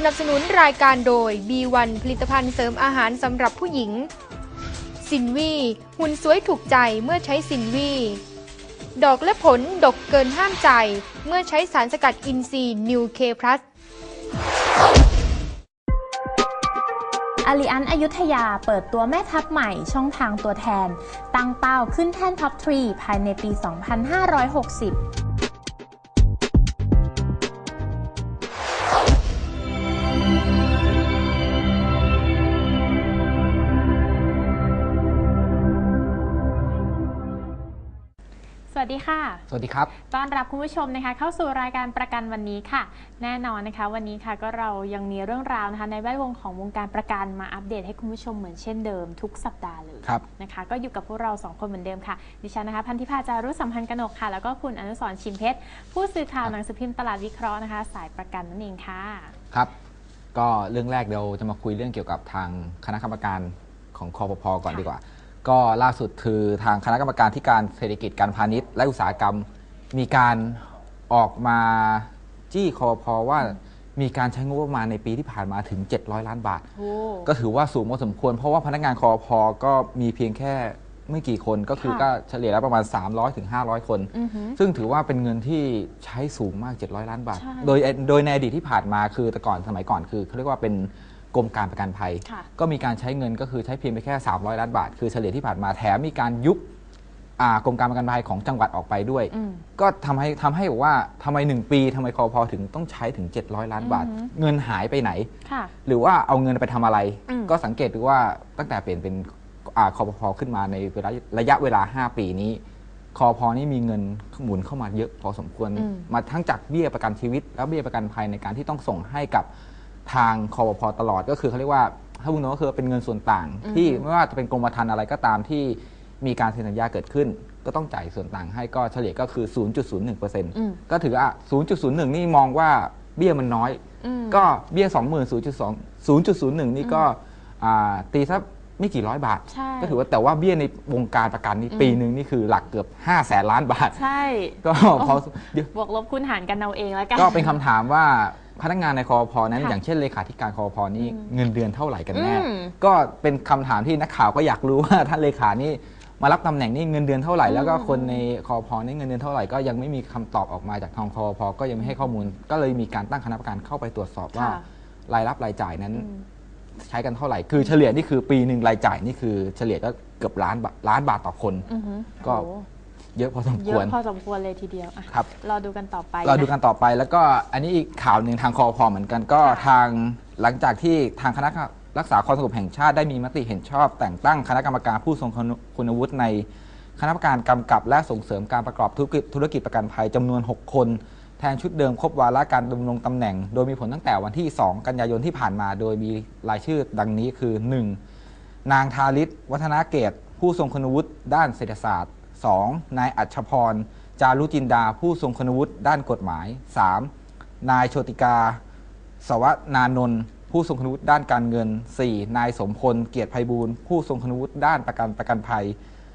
สนับสนุนรายการโดย B1 ผลิตภัณฑ์เสริมอาหารสำหรับผู้หญิง สินวีหุ่นสวยถูกใจเมื่อใช้สินวีดอกและผลดกเกินห้ามใจ เมื่อใช้สารสกัดอินทรีย์นิวเคพลัสอาริอันอยุธยาเปิดตัวแม่ทัพใหม่ช่องทางตัวแทน ตั้งเป้าขึ้นแท่นท็อปทรีภายในปี 2560 วัสดีค่ะ สวัสดีครับ ต้อนรับคุณผู้ชมนะคะ เข้าสู่รายการประกันวันนี้ค่ะ แน่นอนนะคะ วันนี้ค่ะก็เรายังมีเรื่องราวนะคะ ในแวดวงของวงการประกันมาอัปเดตให้คุณผู้ชมเหมือนเช่นเดิมทุกสัปดาห์เลยครับนะคะ ก็อยู่กับพวกเราสองคนเหมือนเดิมค่ะ ดิฉันนะคะพันธิพาจารุสัมพันธ์กนกค่ะ แล้วก็คุณอนุสรณ์ชิมเพชรผู้สื่อข่าวหนังสือพิมพ์ตลาดวิเคราะห์นะคะ สายประกันนั่นเองค่ะ ครับ ก็เรื่องแรกเราจะมาคุยเรื่องเกี่ยวกับทางคณะกรรมการของคอปพก่อนค่ะดีกว่า ก็ล่าสุดคือทางคณะกรรมการที่การเศรษฐกิจการพาณิชย์และอุตสาหกรรม มีการออกมาจี้คอปพว่ามีการใช้งบประมาณในปีที่ผ่านมาถึง 700 ล้านบาทโอ้ก็ถือว่าสูงพอสมควร เพราะว่าพนักงานคอพอก็มีเพียงแค่ไม่กี่คนก็คือค่ะก็เฉลี่ยแล้วประมาณ 300ถึง500 คนอือหือซึ่งถือว่าเป็นเงินที่ใช้สูงมาก 700 ล้านบาทใช่โดยโดยในอดีตที่ผ่านมาคือแต่ก่อนสมัยก่อนคือเขาเรียกว่าเป็น กรมการประกันภัยค่ะก็มีการใช้เงินก็คือใช้เพียงไปแค่ 300 ล้านบาท คือเฉลี่ยที่ผ่านมาแถมมีการยุบอ่ากรมการประกันภัยของจังหวัดออกไปด้วยอืมก็ทำให้ทำให้บอกว่าทำไม 1 ปีทำไมคอพอถึงต้องใช้ถึง 700 ล้านบาทอือฮึเงินหายไปไหนค่ะหรือว่าเอาเงินไปทำอะไรอืมก็สังเกตดูว่าตั้งแต่เปลี่ยนเป็นอาคอพอขึ้นมาในเวลาระยะเวลา 5 ปีนี้คอพอนี่มีเงินหมุนเข้ามาเยอะพอสมควรอืมมาทั้งจากเบี้ยประกันชีวิต แล้วเบี้ยประกันภัยในการที่ต้องส่งให้กับ ทางคอพอตลอดก็คือเขาเรียกว่าถ้าพูดตรงๆก็คือเป็นเงินส่วนต่าง ที่ไม่ว่าจะเป็นกรมธรรม์อะไรก็ตามที่มีการเซ็นสัญญาเกิดขึ้น ก็ต้องจ่ายส่วนต่างให้ก็เฉลี่ยก็คือ 0.01%ก็ถือว่า 0.01 นี่มองว่าเบี้ยมันน้อยอืมก็เบี้ย 20,000 0.2 0.01 นี่ก็อ่าตีสักไม่กี่ร้อยบาทใช่ก็ถือว่าแต่ว่าเบี้ยในวงการประกันนี่ปีหนึ่งนี่คือหลักเกือบ5แสนล้านบาท ใช่ ก็พอเดี๋ยวบวกลบคูณหารกันเอาเองแล้วกัน ก็เป็นคำถามว่า พนักงานในคอพอนั้น ค่ะอย่างเช่นเลขาธิการคอพอนี่เงินเดือนเท่าไหร่กันแน่ อืมก็เป็นคำถามที่นักข่าวก็อยากรู้ว่าท่านเลขานี่มารับตำแหน่งนี่เงินเดือนเท่าไหร่ แล้วก็คนในคอพอนี่เงินเดือนเท่าไหร่ก็ยังไม่มีคำตอบออกมาจากทางคอพอก็ยังไม่ให้ข้อมูล ก็เลยมีการตั้งคณะกรรมการเข้าไปตรวจสอบว่าค่ะ รายรับรายจ่ายนั้นอืมใช้กันเท่าไหร่ คือเฉลี่ยนี่คือปีหนึ่งรายจ่ายนี่คือเฉลี่ยก็เกือบล้านบาทล้านบาทต่อคน อือหือก็โอ้ เยอะพอสมเยควร อะพอสมควรเลยทีเดียวอะครับ รอดูกันต่อไปเราดูะกันต่อไปแล้วก็อันนี้อีกข่าวหนึ่งทางคอพอเหมือนกันก็ค่ะทางหลังจากที่ทางคณะรักษาความสงบแห่งชาติได้มีมติเห็นชอบ แต่งตั้งคณะกรรมการผู้ทรงคุณวุฒิในคณะกรรมการกำกับและส่งเสริมการประกอบธุรกิจธุรกิจประกันภัยจำนวน 6 คน แทนชุดเดิมครบวาระการดำรงตำแหน่ง โดยมีผลตั้งแต่วันที่ 2 กันยายนที่ผ่านมา โดยมีรายชื่อดังนี้คือ 1. นางทาริศวัฒนาเกตผู้ทรงคุณวุฒิด้านเศรษฐศาสตร์ 2. นายอัชพร จารุจินดา ผู้ทรงคุณวุฒิด้านกฎหมาย 3. นายโชติกา สวัสนานนท์ผู้ทรงคุณวุฒิด้านการเงิน 4. นายสมพล เกียรติไพบูลย์ผู้ทรงคุณวุฒิด้านประกันประกันภัย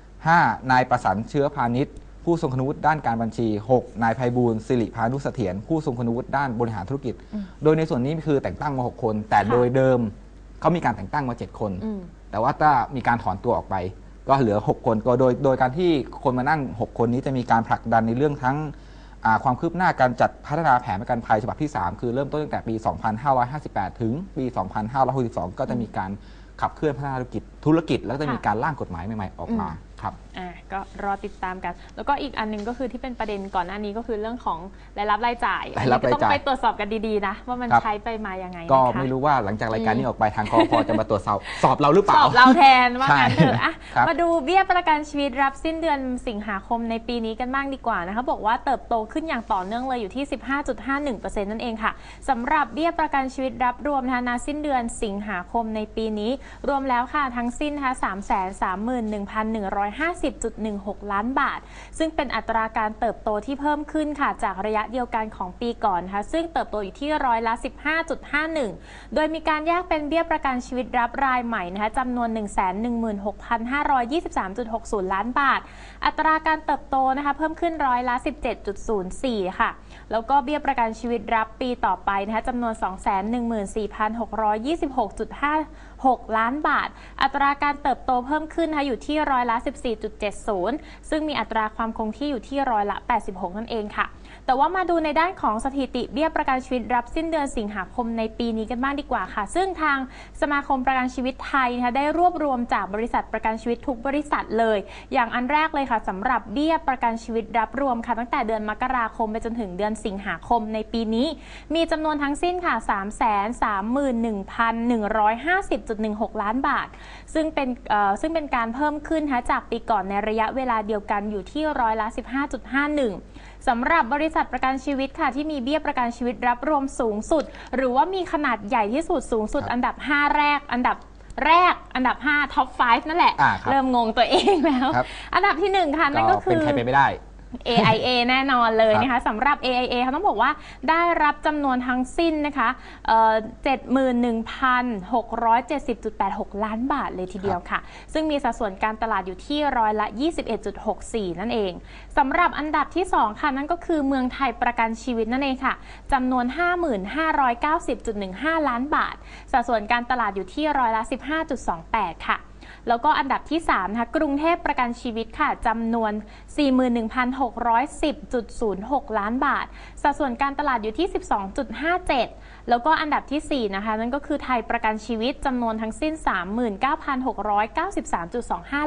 5. นายประสันเชื้อพาณิชย์ ผู้ทรงคุณวุฒิด้านการบัญชี 6. นายไพบูลย์สิริพานุเสถียรผู้ทรงคุณวุฒิด้านบริหารธุรกิจ โดยในส่วนนี้คือแต่งตั้งมา 6 คน แต่ค่ะโดยเดิมเขามีการแต่งตั้งมา 7 คนอืมแต่ว่าถ้ามีการถอนตัวออกไป ก็เหลือ 6 คนก็โดยโดยการที่คนมานั่ง 6 คนนี้จะมีการผลักดันในเรื่องทั้งอ่าความคืบหน้าการจัดพัฒนาแผนประกันภัยฉบับที่ 3 คือเริ่มต้นตั้งแต่ปี 2558 ถึงปี 2562 ก็จะมีการขับเคลื่อนพัฒนาธุรกิจธุรกิจ แล้วก็จะมีค่ะการร่างกฎหมายใหม่ๆออกมาครับอะ ก็รอติดตามกัน แล้วก็อีกอันหนึงก็คือที่เป็นประเด็นก่อนหน้านี้ก็คือเรื่องของรายรับรายจ่ายรายรับอันนี้ก็ต้องรายจ่าย ไปตรวจสอบกันดีๆนะ ว่ามันครับใช้ไปมายังไงก็นะคะไม่รู้ว่าหลังจากรายการนี้ออกไปทางคอพอจะมาตรวจสอบสอบเราหรือเปสล่าอบเราแทนว่าใช่งั้นเถอะอะครับ มาดูเบี้ยประกันชีวิตรับสิ้นเดือนสิงหาคมในปีนี้กันบ้างดีกว่านะคะบอกว่าเติบโตขึ้นอย่างต่อเนื่องเลยอยู่ที่ 15.51%นั่นเองค่ะสำหรับเบี้ยประกันชีวิตรับรวมนะคะณสิ้นเดือนสิงหาคมในปีนี้ รวมแล้วค่ะทั้งสิ้นนะคะ331,150.1 4.16 ล้านบาท ซึ่งเป็นอัตราการเติบโตที่เพิ่มขึ้นค่ะจากระยะเดียวกันของปีก่อนนะคะซึ่งเติบโตอยู่ที่ร้อยละ 15.51 โดยมีการแยกเป็นเบี้ยประกันชีวิตรับรายใหม่นะคะจำนวน 116,523.60 ล้านบาท อัตราการเติบโตนะคะเพิ่มขึ้นร้อยละ 17.04 ค่ะ แล้วก็เบี้ยประกันชีวิตรับปีต่อไปนะคะจำนวน 214,626.56 ล้านบาท อัตราการเติบโตเพิ่มขึ้นนะคะอยู่ที่ร้อยละ 14.70ซึ่งมีอัตราความคงที่อยู่ที่ร้อยละ 86 นั่นเองค่ะ แต่ว่ามาดูในด้านของสถิติเบี้ยประกันชีวิตรับสิ้นเดือนสิงหาคมในปีนี้กันบ้างดีกว่าค่ะ ซึ่งทางสมาคมประกันชีวิตไทยนะคะได้รวบรวมจากบริษัทประกันชีวิตทุกบริษัทเลย อย่างอันแรกเลยค่ะสำหรับเบี้ยประกันชีวิตรับรวมค่ะ ตั้งแต่เดือนมกราคมไปจนถึงเดือนสิงหาคมในปีนี้ มีจำนวนทั้งสิ้นค่ะ 331,150.16 ล้านบาท ซึ่งเป็นซึ่งเป็นการเพิ่มขึ้นนะคะจากปีก่อนในระยะเวลาเดียวกันอยู่ที่ร้อยละ 15.51 สำหรับบริษัทประกันชีวิตค่ะ ที่มีเบี้ยประกันชีวิตรับรวมสูงสุด หรือว่ามีขนาดใหญ่ที่สุดสูงสุดครับอันดับ 5 แรก อันดับแรกอันดับ 5 ท็อป 5 นั่นแหละ อ่าครับ เริ่มงงตัวเองแล้วครับอันดับที่ 1 ค่ะ นั่นก็คืเป็นอใครไปไม่ได้ AIA แน่นอนเลยครับนะคะสำหรับ AIA เขาต้องบอกว่าได้รับจำนวนทั้งสิ้นนะคะเอ่อ71,670.86 ล้านบาทเลยทีเดียวค่ะ ซึ่งมีสัดส่วนการตลาดอยู่ที่ร้อยละ 21.64 นั่นเองสำหรับอันดับที่ 2 ค่ะ นั่นก็คือเมืองไทยประกันชีวิตนั่นเองค่ะจำนวน 5590.15 ล้านบาท สัดส่วนการตลาดอยู่ที่ร้อยละ 15.28 ค่ะ แล้วก็อันดับที่3นะคะกรุงเทพประกันชีวิตค่ะจำนวน 41,610.06 ล้านบาท สัดส่วนการตลาดอยู่ที่ 12.57แล้วก็อันดับทีสี่ 4 นะคะ นั่นก็คือไทยประกันชีวิตจำนวนทั้งสิ้น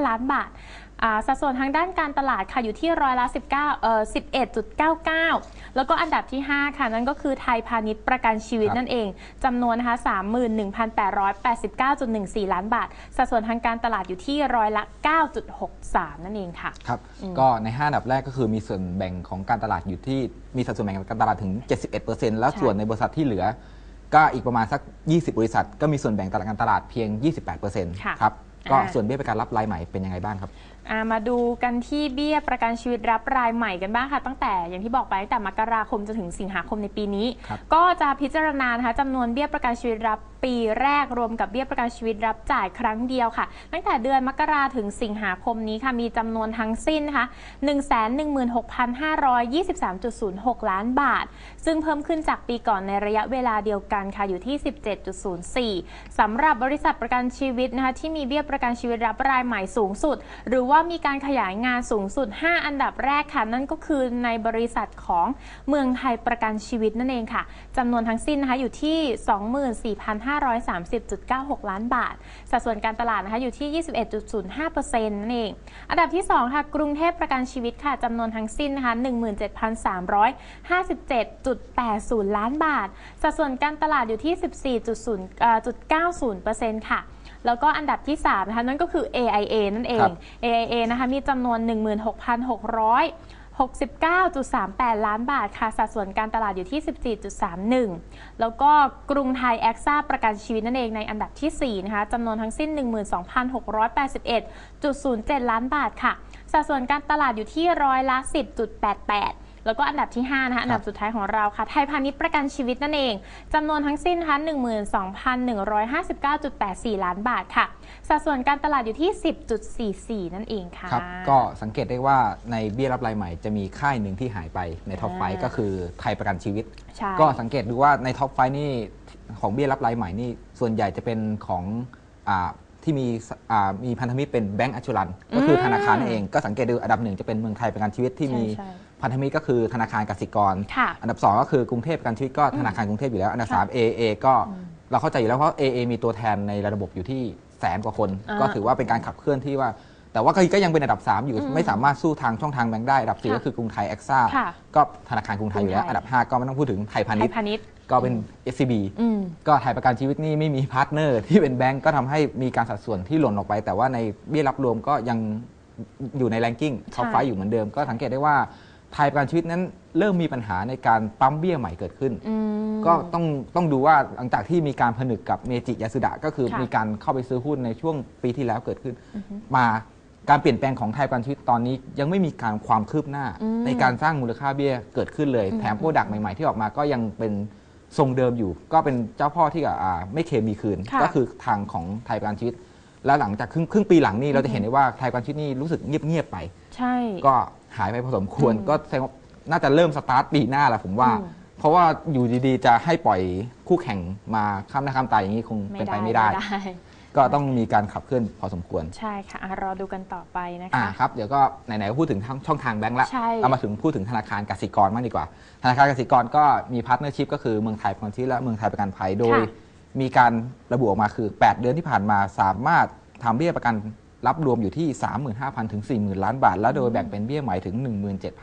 39,693.25 ล้านบาทอ่าสัดส่วนทางด้านการตลาดค่ะอยู่ที่ร้อยละ 19เอ่อ11.99 แล้วก็อันดับที่ 5 ค่ะ นั่นก็คือไทยพาณิชย์ประกันชีวิตครับนั่นเองจำนวนนะคะ31,889.14 ล้านบาท สัดส่วนทางการตลาดอยู่ที่ร้อยละ 9.63 นั่นเองค่ะ ครับ ก็ใน 5 อันดับแรกก็คือมีส่วนแบ่งของการตลาดอยู่ที่มีสัดส่วนแบ่งการตลาดถึง 71%แล้วใช่ส่วนในบริษัทที่เหลือ ก็อีกประมาณสัก 20 บริษัท ก็มีส่วนแบ่งตลาดการตลาดเพียง 28%ครับ ก็อ่า ส่วนเบี้ยประกันรับรายใหม่เป็นยังไงบ้างครับอ่า มาดูกันที่เบี้ยประกันชีวิตรับรายใหม่กันบ้างค่ะ ตั้งแต่อย่างที่บอกไปตั้งแต่มกราคมจนถึงสิงหาคมในปีนี้ครับก็จะพิจารณานะคะจำนวนเบี้ยประกันชีวิตรับปีแรกรวมกับเบี้ยประกันชีวิตรับจ่ายครั้งเดียวค่ะ ตั้งแต่เดือนมกราถึงสิงหาคมนี้ค่ะมีจำนวนทั้งสิ้นนะคะ116,523.06 ล้านบาท ซึ่งเพิ่มขึ้นจากปีก่อนในระยะเวลาเดียวกันค่ะอยู่ที่ 17.04สำหรับบริษัทประกันชีวิตนะคะที่มีเบี้ยประกันชีวิตรับรายใหม่สูงสุด หรือว่าว่ามีการขยายงานสูงสุด 5 อันดับแรกค่ะ นั่นก็คือในบริษัทของเมืองไทยประกันชีวิตนั่นเองค่ะจำนวนทั้งสิ้นนะคะอยู่ที่ 24,530.96 ล้านบาท สัดส่วนการตลาดนะคะอยู่ที่ 21.05%นั่นเอง อันดับที่ 2 ค่ะ กรุงเทพประกันชีวิตค่ะจำนวนทั้งสิ้นนะคะ17,357.80 ล้านบาท สัดส่วนการตลาดอยู่ที่ 14.0เอ่อ0.90%ค่ะ แล้วก็อันดับที่3นะคะนั่นก็คือ AIA นั่นเอครังบ AIA นะคะมีจำนวน 16,600 69.38 ล้านบาทค่ะ สัดส่วนการตลาดอยู่ที่ 14.31 แล้วก็กรุงไทยแอคซ่าประกันชีวิตนั่นเองในอันดับทีสี่4 นะคะจำนวนทั้งสิ้น 12,681.07 ล้านบาทค่ะ สัดส่วนการตลาดอยู่ที่ร้อยละ 10.88 แล้วก็อันดับที่ 5 นะคะอันดับสุดท้ายของเราค่ะไทยพาณิชย์ประกันชีวิตนั่นเองจำนวนทั้งสิ้นนะคะ12,159.84 ล้านบาทค่ะ สัดส่วนการตลาดอยู่ที่ 10.44 นั่นเองค่ะครับก็สังเกตได้ว่าในเบี้ยรับรายใหม่จะมีค่ายหนึ่งที่หายไปในท็อปไฟอ่าก็คือไทยประกันชีวิตใช่ก็สังเกตดูว่าในท็อปไฟนี่ของเบี้ยรับรายใหม่นี่ส่วนใหญ่จะเป็นของอาที่มีสอ่ามีพันธมิตรเป็นแบงก์อัช r รันก็คือธนาคารนั่นเองก็สังเกตดูอันดับหนึ่งจะเป็นเมืองไทยประกันชีวิตที่มีใช่ พันธมิตรก็คือธนาคารกสิกร ค่ะ อันดับ 2 ก็คือกรุงเทพประกันชีวิตก็ธนาคารกรุงเทพอยู่แล้ว อันดับค่ะ3 AA ก็เราเข้าใจอยู่แล้วเพราะ AA มีตัวแทนในระบบอยู่ที่แสนกว่าคน อ่าก็ถือว่าเป็นการขับเคลื่อนที่ว่า แต่ว่าก็ก็ยังเป็นอันดับ 3 อยู่อืมไม่สามารถสู้ทางช่องทางแบงค์ได้อันดับ 4 ค่ะก็คือกรุงไทยแอคซ่าค่ะก็ธนาคารกรุงไทยอยู่แล้วกรุงไทย อันดับ 5 ก็ไม่ต้องพูดถึงไทยพาไทณิชยย์พาณิชย์ ก็เป็น SCB อืม ก็ไทยประกันชีวิตนี่ไม่มีพาร์ทเนอร์ที่เป็นแบงก์ก็ทำให้มีการสัดส่วนที่หล่นออกไป แต่ว่าในเบี้ยรับรวมก็ยังอยู่ในแรงกิ้งท็อปใช่ไฟอยู่เหมือนเดิม ก็สังเกตได้ว่า ไทยประกันชีวิตนั้นเริ่มมีปัญหาในการปั๊มเบี้ยใหม่เกิดขึ้นอืมก็ต้องต้องดูว่าหลังจากที่มีการผนึกกับเมจิยาสุดะก็คือค่ะมีการเข้าไปซื้อหุ้นในช่วงปีที่แล้วเกิดขึ้น มาการเปลี่ยนแปลงของไทยประกันชีวิตตอนนี้ ยังไม่มีการความคืบหน้าอืมในการสร้างมูลค่าเบี้ยเกิดขึ้นเลยอืมแถมโปรดักต์ใหม่ๆที่ออกมาก็ยังเป็นทรงเดิมอยู่ ก็เป็นเจ้าพ่อที่อ่าไม่เคยมีคืนค่ะก็คือทางของไทยประกันชีวิต แล้วหลังจากครึ่งครึ่งปีหลังนี้เราจะเห็นได้ว่าไทยประกันชีวิตนี่รู้สึกเงียบๆไป ใช่ ก็ หายไปพอสมควรอืมก็แสดงว่าน่าจะเริ่มสตาร์ทปีหน้าแหละผมว่าอืมเพราะว่าอยู่ดีๆ จะให้ปล่อยคู่แข่งมาข้ามหน้าข้ามตาอย่างนี้คงเป็นไปไม่ได้ ก็ต้องมีการขับเคลื่อนพอสมควร ใช่ค่ะอะ รอดูกันต่อไปนะอ่าคะครับ เดี๋ยวก็ไหนๆก็พูดถึงช่องทางแบงก์ละใช่ เอามาถึงพูดถึงธนาคารกสิกรบ้างดีกว่า ธนาคารกสิกรก็มีพาร์ทเนอร์ชิพก็คือเมืองไทยประกันชีวิตและเมืองไทยประกันภัยโดย ค่ะ มีมีการระบุออกมาคือ 8 เดือนที่ผ่านมาสามารถทำเบี้ยประกัน รับรวมอยู่ที่ 35,000 ถึง 40,000 ล้านบาท แล้วโดยแบ่งเป็นเบี้ยใหม่ถึง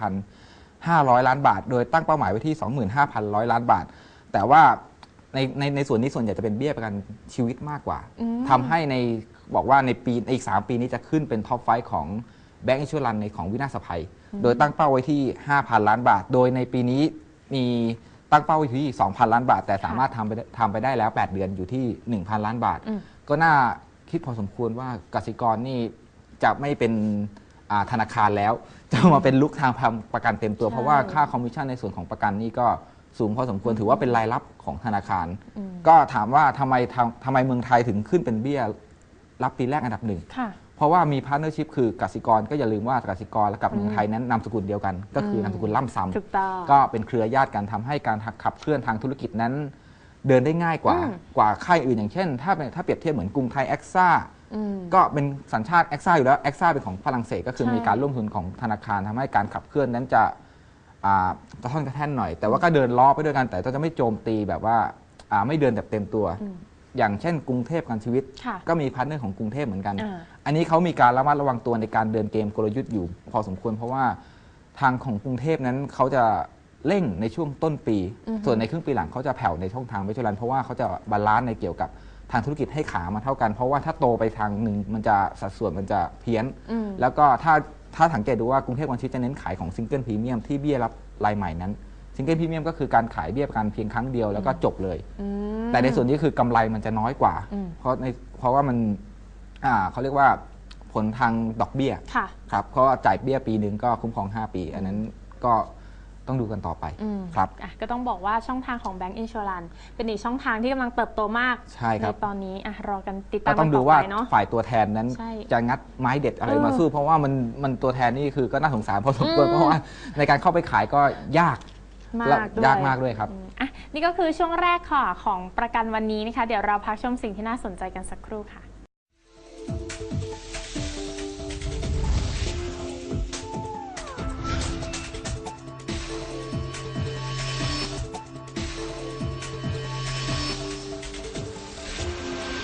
17,500 ล้านบาท โดยตั้งเป้าหมายไว้ที่ 25,100 ล้านบาท แต่ว่าในในในส่วนนี้ส่วนใหญ่จะเป็นเบี้ยประกันชีวิตมากกว่าอืมทำให้ในบอกว่าในปีอีก 3 ปีนี้จะขึ้นเป็นท็อปไฟของแบงก์อินช r รันในของวินาศภัย โดยตั้งเป้าไว้ที่ 5,000 ล้านบาท โดยในปีนี้มีตั้งเป้าไว้ที่ 2,000 ล้านบาท แต่สามารถทำไปได้ทำไปได้แล้ว 8 เดือนอยู่ที่ 1,000 ล้านบาทอืมก็น่า คิดพอสมควรว่ากสิกรนี่จะไม่เป็นอ่าธนาคารแล้ว จะมาเป็นลุกทางประกันเต็มตัวใช่เพราะว่าค่าคอมมิชชั่นในส่วนของประกันนี่ก็สูงพอสมควรถือว่าเป็นรายรับของธนาคารอืมก็ถามว่าทำไมทำทำไมเมืองไทยถึงขึ้นเป็นเบี้ยรับปีแรกอันดับหนึ่ง ค่ะ เพราะว่ามีพาร์ n เนอร์ชิพคือกสิกรก็อย่าลืมว่ากสิกรและกับเมืองไทยนั้นนามสกุลเดียวกัน ก็คือมนามสกุลล่ำซ้ถูกต้องำก็เป็นเครือญาติกันทำให้การขับเคลื่อนทางธุรกิจนั้น เดินได้ง่ายกว่าอืมกว่าค่ายอื่นอย่างเช่น ถ้าเป็นถ้าเปรียบเทียบเหมือนกรุงไทยแอคซ่าอืมก็เป็นสัญชาติแอคซ่าอยู่แล้วแอคซ่าเป็นของฝรั่งเศสก็คือใช่มีการร่วมทุนของธนาคารทำให้การขับเคลื่อนนั้นจะอ่ากระท่อนกระแท่นหน่อย แต่ว่าก็เดินล้อไปด้วยกันแต่ก็จะไม่โจมตีแบบว่าอ่าไม่เดินแบบเต็มตัวอืมอย่างเช่น กรุงเทพประกันชีวิตค่ะก็มีพาร์ทเนอร์ของกรุงเทพเหมือนกันอ่าอันนี้เขามีการระมัดระวังตัวในการเดินเกมกลยุทธ์อยู่พอสมควร เพราะว่าทางของกรุงเทพนั้นเขาจะ เร่งในช่วงต้นปีอือฮึส่วนในครึ่งปีหลังเขาจะแผ่วในช่องทางวิจุลันเพราะว่าเขาจะบาลานซ์ในเกี่ยวกับทางธุรกิจให้ขามาเท่ากัน เพราะว่าถ้าโตไปทางหนึ่งมันจะสัดส่วนมันจะเพี้ยนอืมแล้วก็ถ้าถ้าสังเกตดูว่ากรุงเทพวันชีวิตจะเน้นขายของซิงเกิลพรีเมียมที่เบี้ยรับรายใหม่นั้นซิงเกิลพรีเมียมก็คือการขายเบี้ยประกันเพียงครั้งเดียวแล้วก็จบเลยอืมแต่ในส่วนนี้คือกำไรมันจะน้อยกว่าอืมเพราะในเพราะว่ามันอ่าเขาเรียกว่าผลทางดอกเบี้ยค่ะครับเพราะว่าจ่ายเบี้ยปีหนึ่งก็คุ้มครอง 5 ปี อันนั้นก็ ต้องดูกันต่อไปอืมครับอะก็ต้องบอกว่าช่องทางของ Bank Insurance เป็นอีกช่องทางที่กำลังเติบโตมากใช่ครับตอนนี้อะรอกันติดตาก็มต้องกันดูต่อว่าไปเนาะฝ่ายตัวแทนนั้นใช่จะงัดไม้เด็ดอะไรเออมาสู้ เพราะว่ามันมันตัวแทนนี่คือก็น่าสงสารพอสมควรอืมเพราะว่าในการเข้าไปขายก็ยากมาและกด้วยยากมากด้วยครับอืมอะนี่ก็คือช่วงแรกค่ะของประกันวันนี้นะคะ เดี๋ยวเราพักชมสิ่งที่น่าสนใจกันสักครู่ค่ะ